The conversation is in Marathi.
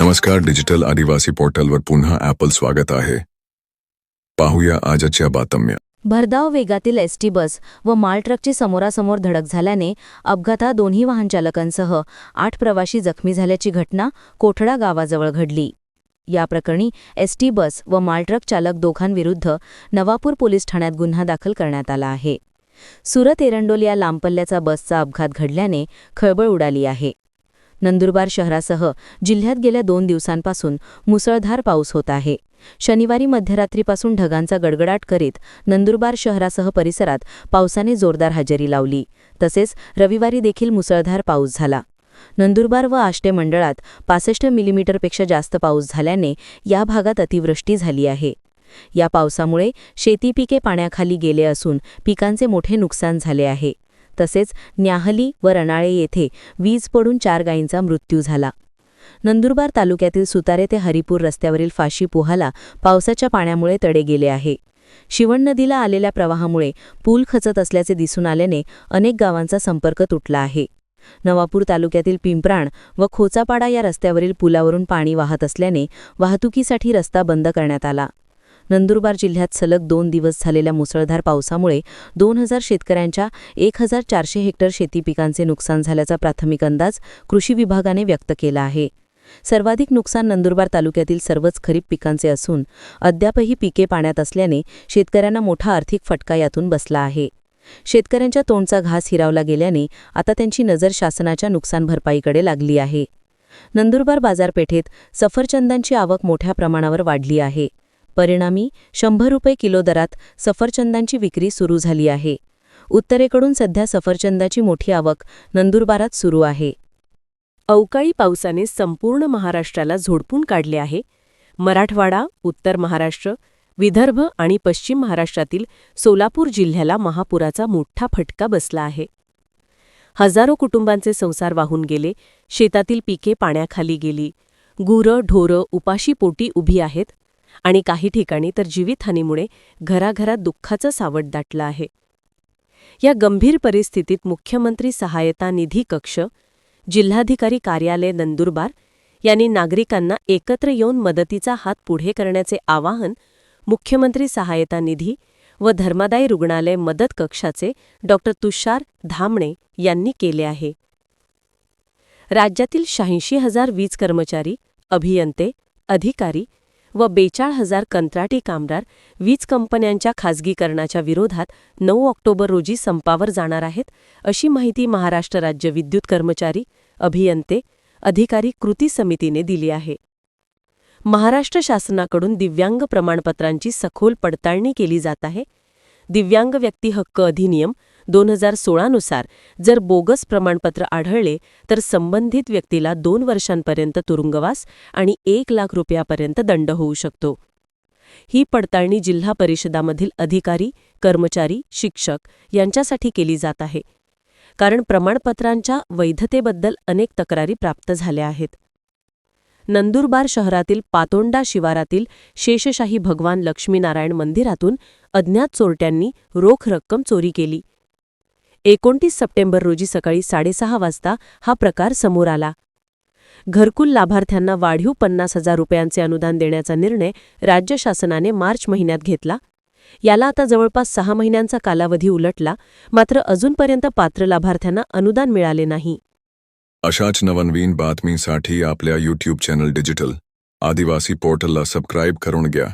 नमस्कार डिजिटल आदिवासी पोर्टलवर पुन्हा ॲपल स्वागत आहे. पाहूया आजच्या बातम्या. भरधाव वेगातील एसटी बस व मालट्रकची समोरासमोर धडक झाल्याने अपघातात दोन्ही वाहनचालकांसह आठ प्रवाशी जखमी झाल्याची घटना कोठडा गावाजवळ घडली. या प्रकरणी एसटी बस व माल ट्रक चालक दोघांविरुद्ध नवापूर पोलीस ठाण्यात गुन्हा दाखल करण्यात आला आहे. सुरत एरंडोल या लांबपल्ल्याचा बसचा अपघात घडल्याने खळबळ उडाली आहे. नंदुरबार शहरासह जिल्ह्यात गेल्या दोन दिवसांपासून मुसळधार पाऊस होत आहे. शनिवारी मध्यरात्रीपासून ढगांचा गडगडाट करीत नंदुरबार शहरासह परिसरात पावसाने जोरदार हजेरी लावली. तसेच रविवारी देखील मुसळधार पाऊस झाला. नंदुरबार व आष्टे मंडळात पासष्ट मिलीमीटरपेक्षा जास्त पाऊस झाल्याने या भागात अतिवृष्टी झाली आहे. या पावसामुळे शेती पिके पाण्याखाली गेले असून पिकांचे मोठे नुकसान झाले आहे. तसेच न्याहली व रणाळे येथे वीज पडून चार गायींचा मृत्यू झाला. नंदुरबार तालुक्यातील सुतारे ते हरिपूर रस्त्यावरील फाशी पोहाला पावसाच्या पाण्यामुळे तडे गेले आहे. शिवण नदीला आलेल्या प्रवाहामुळे पूल खचत असल्याचे दिसून आल्याने अनेक गावांचा संपर्क तुटला आहे. नवापूर तालुक्यातील पिंपराण व खोचापाडा या रस्त्यावरील पुलावरून पाणी वाहत असल्याने वाहतुकीसाठी रस्ता बंद करण्यात आला. नंदुरबार जिल्ह्यात सलग दोन दिवस झालेल्या मुसळधार पावसामुळे दोन हजार शेतकऱ्यांच्या एक हजार चारशे हेक्टर शेती पिकांचे नुकसान झाल्याचा प्राथमिक अंदाज कृषी विभागाने व्यक्त केला आहे. सर्वाधिक नुकसान नंदुरबार तालुक्यातील सर्वच खरीप पिकांचे असून अद्यापही पिके पाण्यात असल्याने शेतकऱ्यांना मोठा आर्थिक फटका यातून बसला आहे. शेतकऱ्यांच्या तोंडचा घास हिरावला गेल्याने आता त्यांची नजर शासनाच्या नुकसान भरपाईकडे लागली आहे. नंदुरबार बाजारपेठेत सफरचंदांची आवक मोठ्या प्रमाणावर वाढली आहे. परिणामी शंभर रुपये किलो दरात सफरचंदांची विक्री सुरू झाली आहे. उत्तरेकडून सध्या सफरचंदाची मोठी आवक नंदुरबारात सुरू आहे. अवकाळी पावसाने संपूर्ण महाराष्ट्राला झोडपून काढले आहे. मराठवाडा उत्तर महाराष्ट्र विदर्भ आणि पश्चिम महाराष्ट्रातील सोलापूर जिल्ह्याला महापुराचा मोठा फटका बसला आहे. हजारो कुटुंबांचे संसार वाहून गेले शेतातील पिके पाण्याखाली गेली. गुरं ढोरं उपाशी पोटी उभी आहेत. आणि काही ठिकाणी तर जीवितहानीमुळे घराघरात दुःखाचं सावट दाटलं आहे. या गंभीर परिस्थितीत मुख्यमंत्री सहायता निधी कक्ष जिल्हाधिकारी कार्यालय नंदुरबार यांनी नागरिकांना एकत्र येऊन मदतीचा हात पुढे करण्याचे आवाहन मुख्यमंत्री सहायता निधी व धर्मादायी रुग्णालय मदत कक्षाचे डॉ. तुषार धामणे यांनी केले आहे. राज्यातील शहाऐंशी हजार वीज कर्मचारी अभियंते अधिकारी व बेचाळ हजार कंत्राटी कामगार वीज कंपन्यांच्या खासगीकरणाच्या विरोधात नऊ ऑक्टोबर रोजी संपावर जाणार आहेत अशी माहिती महाराष्ट्र राज्य विद्युत कर्मचारी अभियंते अधिकारी कृती समितीने दिली आहे. महाराष्ट्र शासनाकडून दिव्यांग प्रमाणपत्रांची सखोल पडताळणी केली जात आहे. दिव्यांग व्यक्ती हक्क अधिनियम दोन हजार सोळानुसार जर बोगस प्रमाणपत्र आढळले तर संबंधित व्यक्तीला दोन वर्षांपर्यंत तुरुंगवास आणि एक लाख रुपयापर्यंत दंड होऊ शकतो. ही पडताळणी जिल्हा परिषदामधील अधिकारी कर्मचारी शिक्षक यांच्यासाठी केली जात आहे. कारण प्रमाणपत्रांच्या वैधतेबद्दल अनेक तक्रारी प्राप्त झाल्या आहेत. नंदुरबार शहरातील पातोंडा शिवारातील शेषशाही भगवान लक्ष्मीनारायण मंदिरातून अज्ञात चोरट्यांनी रोख रक्कम चोरी केली. एकोणतीस सप्टेंबर रोजी सकाळी साडेसहा वाजता हा प्रकार समोर आला. घरकुल लाभार्थ्यांना वाढीव पन्नास हजार रुपयांचे अनुदान देण्याचा निर्णय राज्य शासनाने मार्च महिन्यात घेतला. याला आता जवळपास सहा महिन्यांचा कालावधी उलटला मात्र अजूनपर्यंत पात्र लाभार्थ्यांना अनुदान मिळाले नाही. अशाच नवनवीन बातमीसाठी आपल्या यूट्यूब चॅनल डिजिटल आदिवासी पोर्टलला सबस्क्राईब करून घ्या.